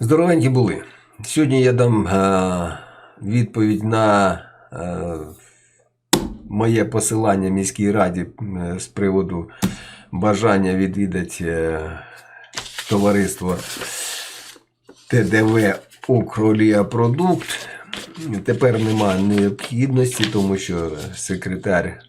Здоровенькі були. Сьогодні я дам е, відповідь на е, моє посилання міській раді е, з приводу бажання відвідати товариство ТДВ Укролія Продукт. Тепер немає необхідності, тому що секретар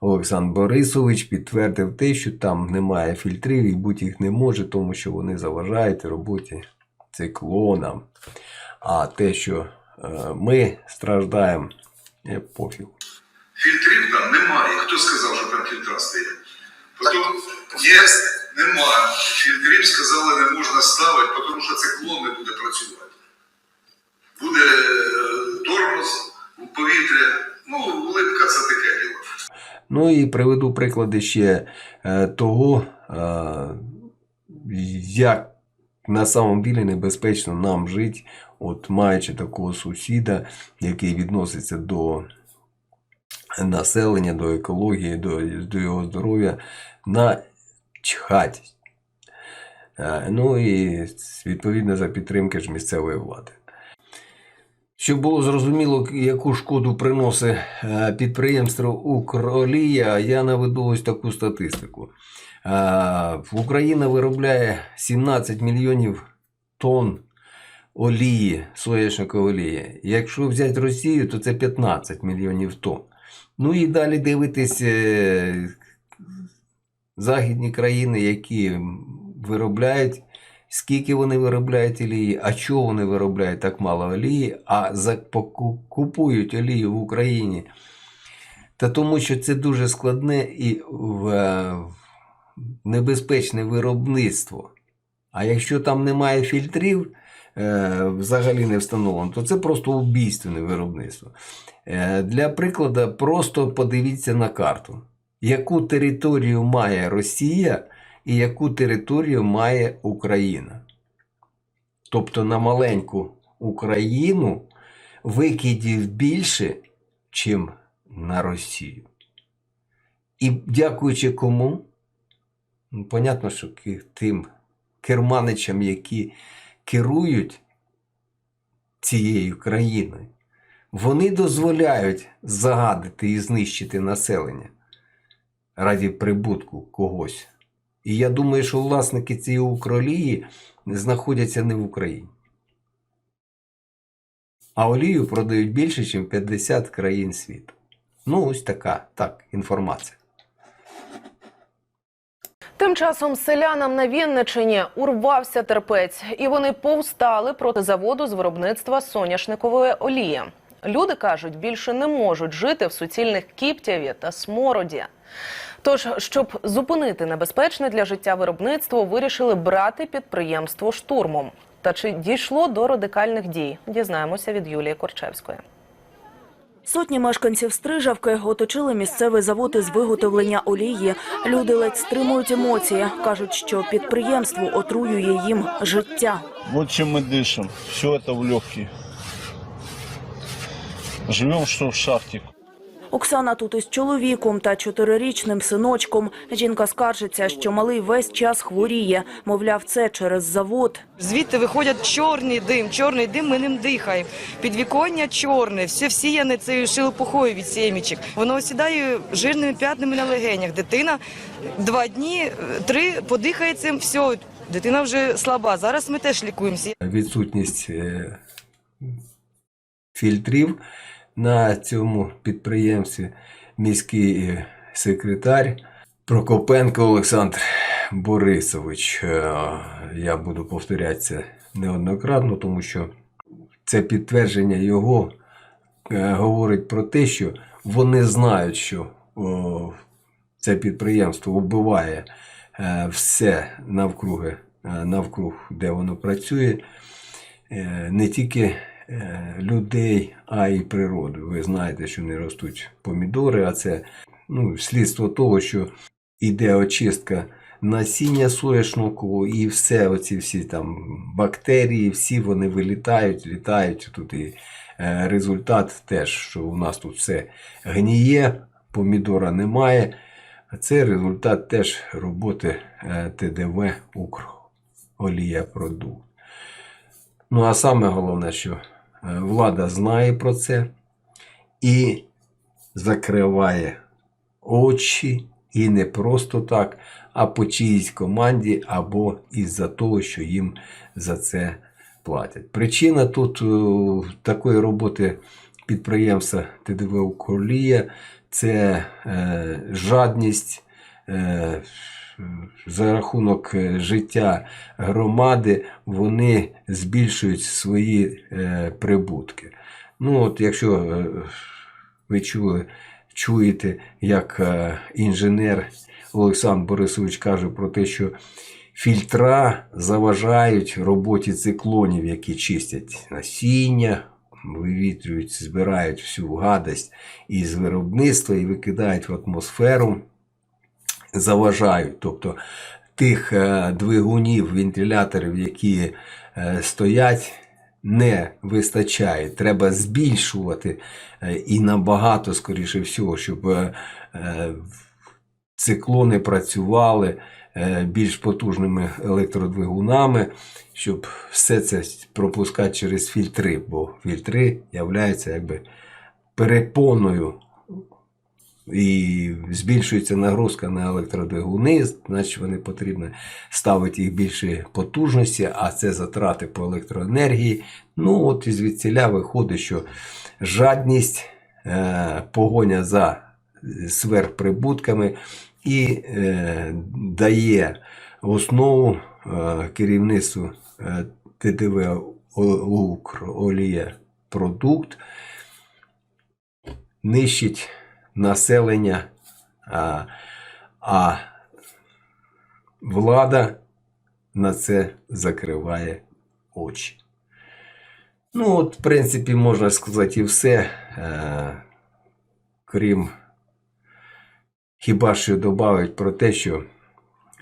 Олександр Борисович підтвердив те, що там немає фільтрів і бути їх не може, тому що вони заважають роботі циклонам. А те, що е, ми страждаємо, е, пофіг. Фільтрів там немає. Хто сказав, що там фільтра стоять? Потім є, немає. Фільтрів сказали, не можна ставити, тому що циклон не буде працювати. Буде е, тормоз у повітря. Ну, липка це таке діло. Ну і приведу приклади ще того, як на самом деле небезпечно нам жити, от маючи такого сусіда, який відноситься до населення, до екології, до, до його здоров'я, на чхать. Е, Ну і відповідно за підтримки ж місцевої влади. Щоб було зрозуміло, яку шкоду приносить е, підприємство Укролія, я наведу ось таку статистику. Е, Україна виробляє 17 мільйонів тонн олії, соняшникової олії. Якщо взяти Росію, то це 15 мільйонів тонн. Ну і далі дивитись е, західні країни, які виробляють скільки вони виробляють олії, а чого вони виробляють так мало олії, а купують олію в Україні. Та тому що це дуже складне і в, е, небезпечне виробництво. А якщо там немає фільтрів, е, взагалі не встановлено, то це просто убійственне виробництво. Е, Для прикладу, просто подивіться на карту, яку територію має Росія і яку територію має Україна. Тобто на маленьку Україну викидів більше, чим на Росію. І дякуючи кому? Ну, понятно, що тим керманичам, які керують цією країною, вони дозволяють загадити і знищити населення раді прибутку когось. І я думаю, що власники цієї укролії знаходяться не в Україні. А олію продають більше, ніж 50 країн світу. Ну, ось така так, інформація. Тим часом селянам на Вінничині урвався терпець, і вони повстали проти заводу з виробництва соняшникової олії. Люди кажуть, більше не можуть жити в суцільних кіптяві та смороді. Тож, щоб зупинити небезпечне для життя виробництво, вирішили брати підприємство штурмом. Та чи дійшло до радикальних дій? Дізнаємося від Юлії Корчевської. Сотні мешканців Стрижавки оточили місцевий завод із виготовлення олії. Люди ледь стримують емоції. Кажуть, що підприємство отруює їм життя. Вот чем мы дышим. Все это в легкие. Живем, что в шахте. Оксана тут із чоловіком та чотирирічним синочком. Жінка скаржиться, що малий весь час хворіє. Мовляв, це через завод. Звідти виходять чорний дим, чорний дим, ми ним дихаємо. Підвіконня чорне, все всіяне цією шелепухою від сімічок. Воно осідає жирними п'ятнами на легенях. Дитина два дні, три подихає цим, все, дитина вже слаба. Зараз ми теж лікуємося. Відсутність е, фільтрів на цьому підприємстві міський е, секретар Прокопенко Олександр Борисович. Е, Я буду повторяти це неоднократно, тому що це підтвердження його е, говорить про те, що вони знають, що це підприємство вбиває все навкруги, навкруг, де воно працює, не тільки людей, а й природу. Ви знаєте, що не ростуть помідори, а це ну, слідство того, що іде очистка насіння соняшникового і все, оці всі там бактерії, всі вони вилітають, літають. Тут і е, результат теж, що у нас тут все гніє, помідора немає. А це результат теж роботи е, ТДВ Укролія Продукт. Ну а саме головне, що е, влада знає про це і закриває очі, і не просто так, а по чиїсь команді або із-за того, що їм за це платять. Причина тут е, такої роботи підприємства ТДВ «Укролія» – це е, жадність е, за рахунок е, життя громади, вони збільшують свої е, прибутки. Ну, от якщо е, ви чули, чуєте, як інженер Олександр Борисович каже про те, що фільтра заважають роботі циклонів, які чистять насіння, вивітрюють, збирають всю гадость із виробництва і викидають в атмосферу, заважають. Тобто тих е, двигунів, вентиляторів, які е, стоять, не вистачає. Треба збільшувати е, і набагато, скоріше всього, щоб циклони працювали більш потужними електродвигунами, щоб все це пропускати через фільтри, бо фільтри являються якби перепоною і збільшується нагрузка на електродвигуни, значить вони потрібно ставити їх більше потужності, а це затрати по електроенергії. Ну от і звідсіля виходить, що жадність, е, погоня за сверхприбутками і е, дає основу е, керівництву ТТВ Укролія продукт нищить населення, а, а влада на це закриває очі. Ну, от, в принципі, можна сказати, і все. Е, крім хіба що додати про те, що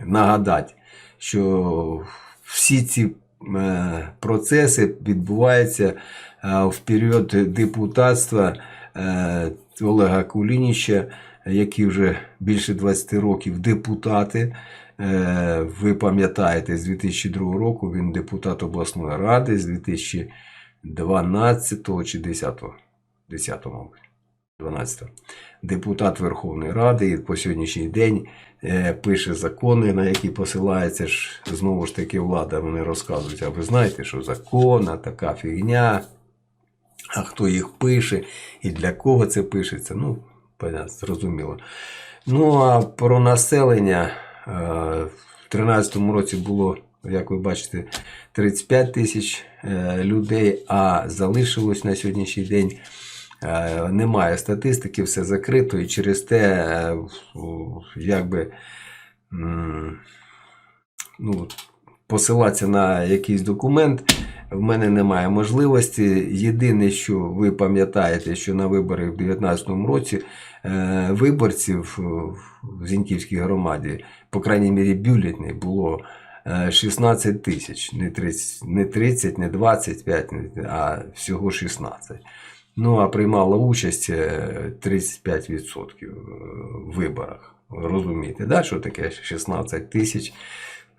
нагадати, що всі ці е, процеси відбуваються е, в період депутатства Олега Кулініча, який вже більше 20 років депутати. Е, Ви пам'ятаєте, з 2002 року він депутат обласної ради, з 2012 чи 10, 10 мабуть. 12 депутат Верховної Ради і по сьогоднішній день е, пише закони, на які посилається ж знову ж таки влада. Вони розказують, а ви знаєте, що закона, така фігня, а хто їх пише і для кого це пишеться, ну, зрозуміло. Ну, а про населення е, в 2013 році було, як ви бачите, 35 тисяч е, людей, а залишилось на сьогоднішній день Е, Немає статистики, все закрито, і через те, якби ну, посилатися на якийсь документ в мене немає можливості. Єдине, що ви пам'ятаєте, що на вибори в 2019 році е, виборців в Зіньківській громаді, по крайній мірі, бюлетней було е, 16 тисяч, не 30, не 30, не 25, а всього 16. Ну, а приймала участь е, 35% в виборах. Розумієте, да, що таке 16 тисяч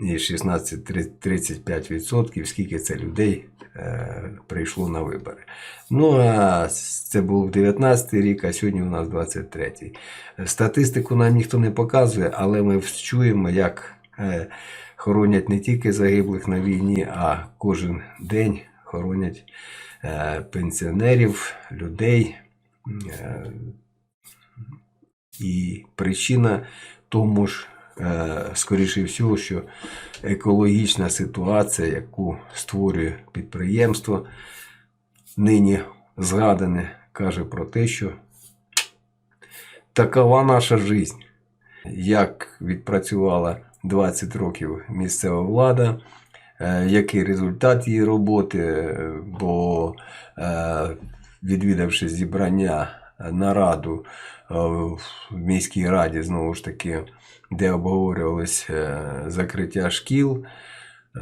і 16-35%, скільки це людей е, прийшло на вибори. Ну, а це був 19 рік, а сьогодні у нас 23. Статистику нам ніхто не показує, але ми чуємо, як е, хоронять не тільки загиблих на війні, а кожен день хоронять е, пенсіонерів, людей. Е, і причина тому ж, скоріше всього, що екологічна ситуація, яку створює підприємство, нині згадане, каже про те, що такова наша життя, як відпрацювала 20 років місцева влада, е, який результат її роботи, е, бо е, відвідавши зібрання е, нараду е, в міській раді, знову ж таки, де обговорювалось е, закриття шкіл, е,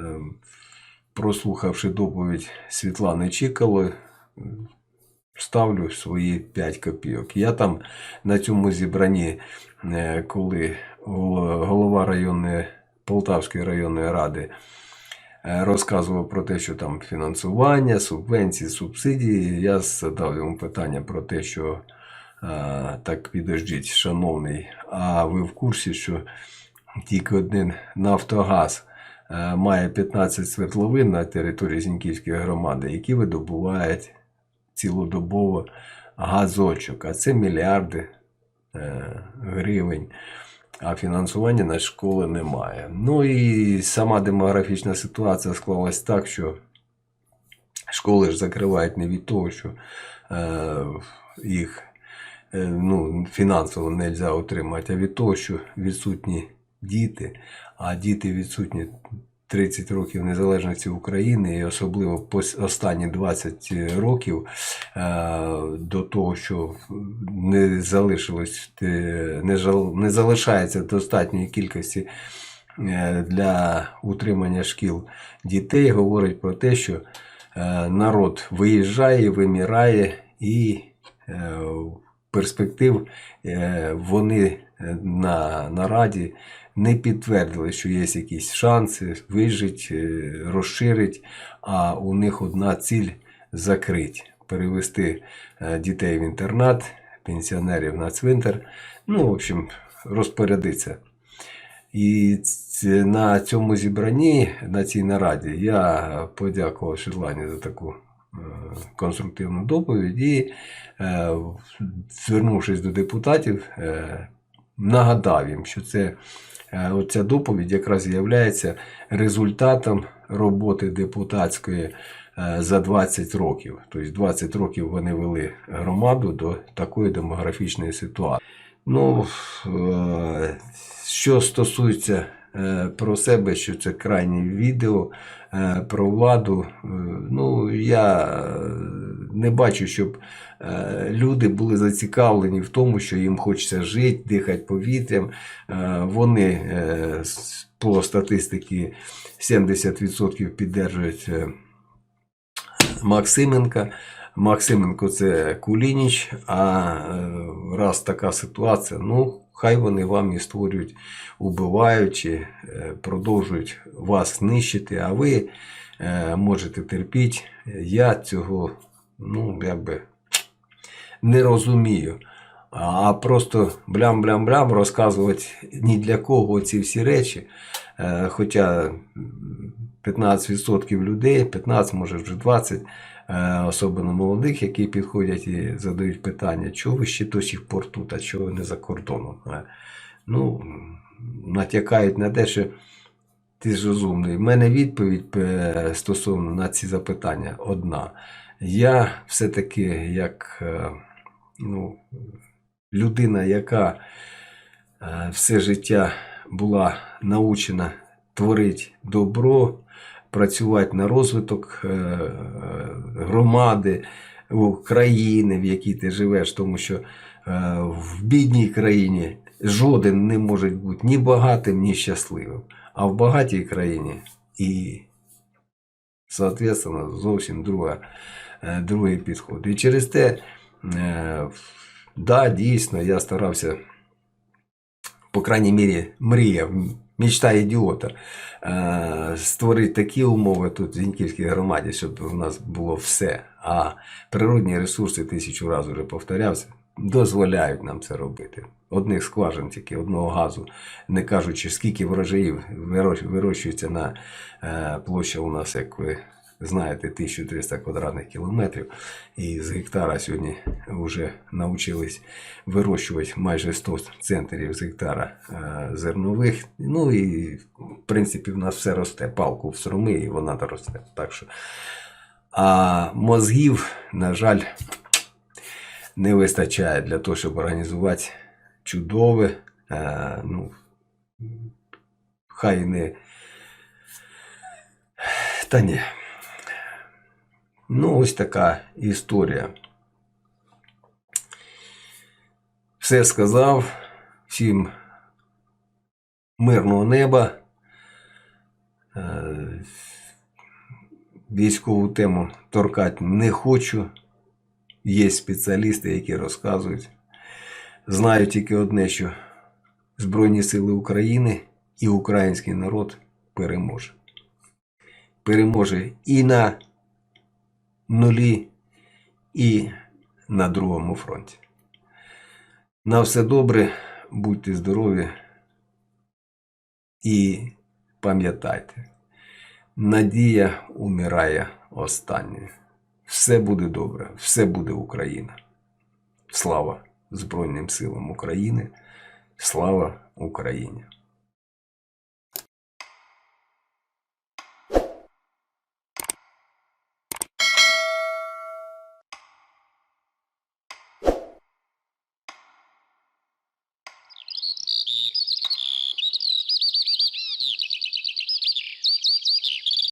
прослухавши доповідь Світлани Чікали, ставлю свої 5 копійок. Я там на цьому зібранні, коли голова районної Полтавської районної ради розказував про те, що там фінансування, субвенції, субсидії. Я задав йому питання про те, що е, так підождіть, шановний, а ви в курсі, що тільки один Нафтогаз е, має 15 свердловин на території Зіньківської громади, які видобувають цілодобово газочок, а це мільярди е, гривень. А фінансування на школи немає. Ну і сама демографічна ситуація склалась так, що школи ж закривають не від того, що е, їх е, ну, фінансово не можна отримати, а від того, що відсутні діти, а діти відсутні 30 років незалежності України, і особливо останні 20 років е, до того, що не залишилось, е, не, залишається достатньої кількості е, для утримання шкіл дітей, говорить про те, що е, народ виїжджає, вимирає і е, перспектив е, вони е, на нараді не підтвердили, що є якісь шанси вижити, е, розширити, а у них одна ціль закрити, перевести е, дітей в інтернат, пенсіонерів на цвинтар. Ну, в общем, розпорядитися. І на цьому зібранні, на цій нараді, я подякував Світлані за таку е, конструктивну доповідь і, звернувшись до депутатів, нагадав їм, що це ця доповідь якраз є результатом роботи депутатської е, за 20 років. Тобто 20 років вони вели громаду до такої демографічної ситуації. Ну, е, що стосується е, про себе, що це крайнє відео е, про владу, е, ну я е, не бачу, щоб е, люди були зацікавлені в тому, що їм хочеться жити, дихати повітрям. Е, Вони е, по статистиці 70% піддержують е, Максименка. Максименко це Кулініч, а е, раз така ситуація, ну, хай вони вам і створюють, убиваючи, е, продовжують вас нищити, а ви е, можете терпіти. Я цього, ну, якби не розумію. А просто блям-блям-блям розказувати ні для кого ці всі речі. Е, Хоча 15% людей, 15, може вже 20, е, особливо молодих, які підходять і задають питання, чого ви ще до сих пор тут, а чого не за кордоном. Е, Ну, натякають на те, що ти ж розумний. У мене відповідь е, стосовно на ці запитання одна. Я все-таки як е, ну, людина, яка е, все життя була научена творити добро, працювати на розвиток е, громади, країни, в якій ти живеш, тому що е, в бідній країні жоден не може бути ні багатим, ні щасливим. А в багатій країні і, соответственно, зовсім друга, е, другий підход. І через те, да, дійсно, я старався, по крайній мірі, мріяв, мечта ідіота, е, створити такі умови тут в Зіньківській громаді, щоб у нас було все. А природні ресурси, тисячу разів вже повторявся, дозволяють нам це робити. Одних скважин тільки одного газу, не кажучи, скільки врожаїв вирощується на е, площа у нас, як ви знаєте, 1300 квадратних кілометрів. І з гектара сьогодні вже навчились вирощувати майже 100 центрів з гектара е, зернових. Ну і в принципі в нас все росте. Палку в сруми і вона росте. Так що. А мозгів, на жаль, не вистачає для того, щоб організувати чудове, е, ну, хай не. Та ні. Ну, ось така історія. Все сказав. Всім мирного неба. Е, Військову тему торкати не хочу. Є спеціалісти, які розказують. Знаю тільки одне, що Збройні Сили України і український народ переможе. переможе і на нулі, і на другому фронті. На все добре, будьте здорові і пам'ятайте, надія умирає останньою. Все буде добре, все буде Україна. Слава Збройним силам України! Слава Україні!